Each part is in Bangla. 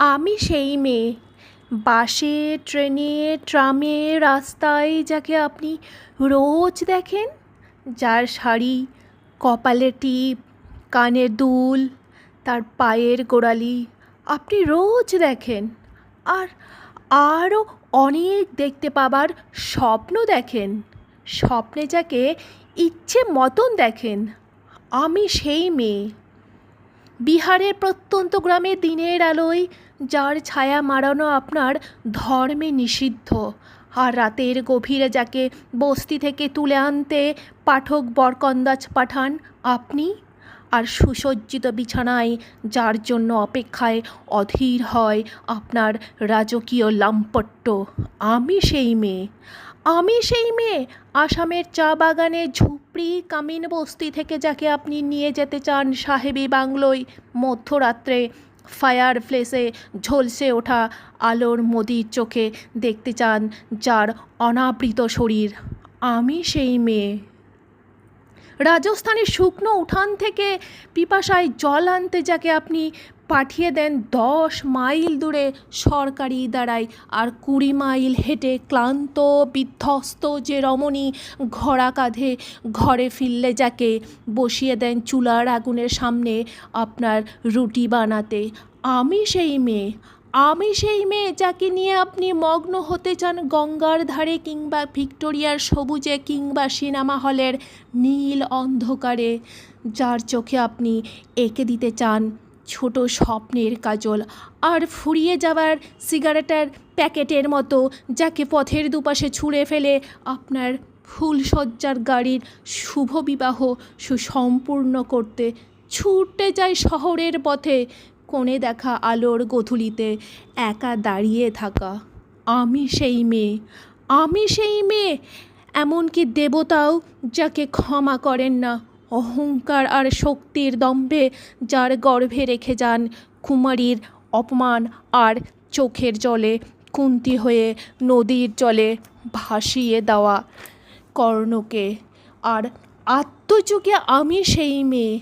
আমি সেই মেয়ে। বাসে, ট্রেনে, ট্রামে, রাস্তায় যাকে আপনি রোজ দেখেন, যার শাড়ি, কপালে টিপ কানে দুল, তার পায়ের গোড়ালি আপনি রোজ দেখেন। আর আরও অনেক দেখতে পাবার স্বপ্ন দেখেন। স্বপ্নে যাকে ইচ্ছে মতন দেখেন। আমি সেই মেয়ে। বিহারের প্রত্যন্ত গ্রামে দিনের আলোয় যার ছায়া মারানো আপনার ধর্মে নিষিদ্ধ। আর রাতের গভীরে যাকে বস্তি থেকে তুলে আনতে পাঠক বরকন্দাজ পাঠান, আপনি আর সুসজ্জিত বিছানায়, যার জন্য অপেক্ষায় অধীর হয় আপনার রাজকীয় লাম্পট্য। আমি সেই মেয়ে। আমি সেই মেয়ে। আসামের চা বাগানে ঝুপড়ি কামিন বস্তি থেকে যাকে আপনি নিয়ে যেতে চান সাহেবী বাংলোয়, মধ্যরাত্রে ফায়ার প্লেসে ঝলসে ওঠা আলোর মোদির চোখে দেখতে চান যার অনাবৃত শরীর। আমি সেই মেয়ে। রাজস্থানের শুকনো উঠান থেকে পিপাসায় জল আনতে যাকে আপনি পাঠিয়ে দেন দশ মাইল দূরে সরকারি দাঁড়ায় আর কুড়ি মাইল হেঁটে ক্লান্ত, বিধ্বস্ত যে রমণী ঘোড়া কাঁধে ঘরে ফিরলে যাকে বসিয়ে দেন চুলার আগুনের সামনে আপনার রুটি বানাতে। আমি সেই মেয়ে আমি সেই মেয়ে যাকে নিয়ে আপনি মগ্ন হতে চান গঙ্গার ধারে কিংবা ভিক্টোরিয়ার সবুজে কিংবা সিনেমা হলের নীল অন্ধকারে, যার চোখে আপনি এঁকে দিতে চান ছোট স্বপ্নের কাজল আর ফুরিয়ে যাওয়ার সিগারেটের প্যাকেটের মতো যাকে পথের দুপাশে ছুঁড়ে ফেলে আপনার ফুলসজ্জার গাড়ির শুভ বিবাহ সুসম্পূর্ণ করতে ছুটে যায় শহরের পথে কোণে দেখা আলোর গধূলিতে একা দাঁড়িয়ে থাকা। আমি সেই মেয়ে, আমি সেই মেয়ে। এমনকি দেবতাও যাকে ক্ষমা করেন না, অহংকার আর শক্তির দম্ভে যার গর্ভে রেখে যান কুমারীর অপমান আর চোখের জলে কুন্তি হয়ে নদীর জলে ভাসিয়ে দেওয়া কর্ণকে। আর আত্মযুগে আমি সেই মেয়ে।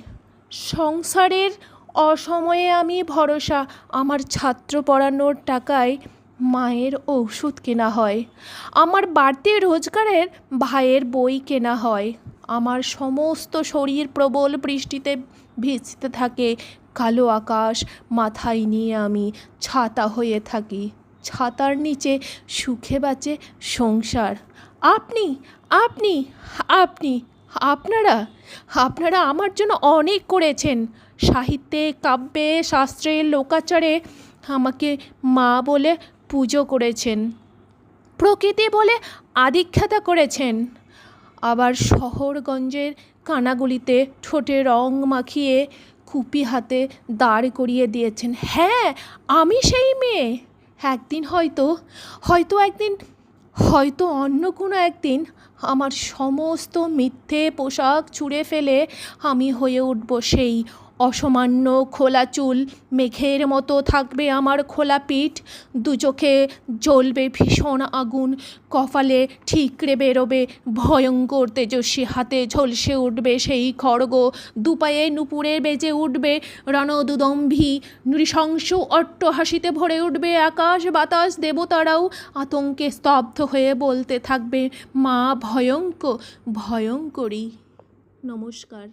সংসারের অসময়ে আমি ভরসা, আমার ছাত্র পড়ানোর টাকায় মায়ের ওষুধ কেনা হয়। আমার বাড়তি রোজগারের ভাইয়ের বই কেনা হয়। আমার সমস্ত শরীর প্রবল বৃষ্টিতে ভিজতে থাকে। কালো আকাশ মাথায় নিয়ে আমি ছাতা হয়ে থাকি। ছাতার নিচে সুখে বাঁচে সংসার। আপনি আপনি আপনি আপনারা আপনারা আমার জন্য অনেক করেছেন। সাহিত্যে, কাব্যে, শাস্ত্রে, লোকাচারে আমাকে মা বলে পুজো করেছেন। প্রকৃতি বলে আদিখ্যাতা করেছেন। আবার শহরগঞ্জের কানাগুলিতে ঠোঁটে রং মাখিয়ে কুপি হাতে দাঁড় করিয়ে দিয়েছেন। হ্যাঁ আমি সেই মেয়ে। একদিন হয়তো হয়তো একদিন হয়তো অন্য কোনো একদিন আমার সমস্ত মিথ্যে পোশাক ছুঁড়ে ফেলে আমি হয়ে উঠব সেই অসামান্য খোলা চুল, মেঘের মতো থাকবে আমার খোলা পিঠ। দু চোখে জ্বলবে ভীষণ আগুন, কপালে ঠিকরে বেরোবে ভয়ঙ্কর তেজস্বী হাতে ঝলসে উঠবে সেই খড়গ, দুপায়ে নুপুরে বেজে উঠবে রণদুদম্ভী, নৃশংস অট্টহাসিতে ভরে উঠবে আকাশ বাতাস দেবতারাও, আতঙ্কে স্তব্ধ হয়ে বলতে থাকবে, মা ভয়ঙ্কর ভয়ঙ্করী। নমস্কার।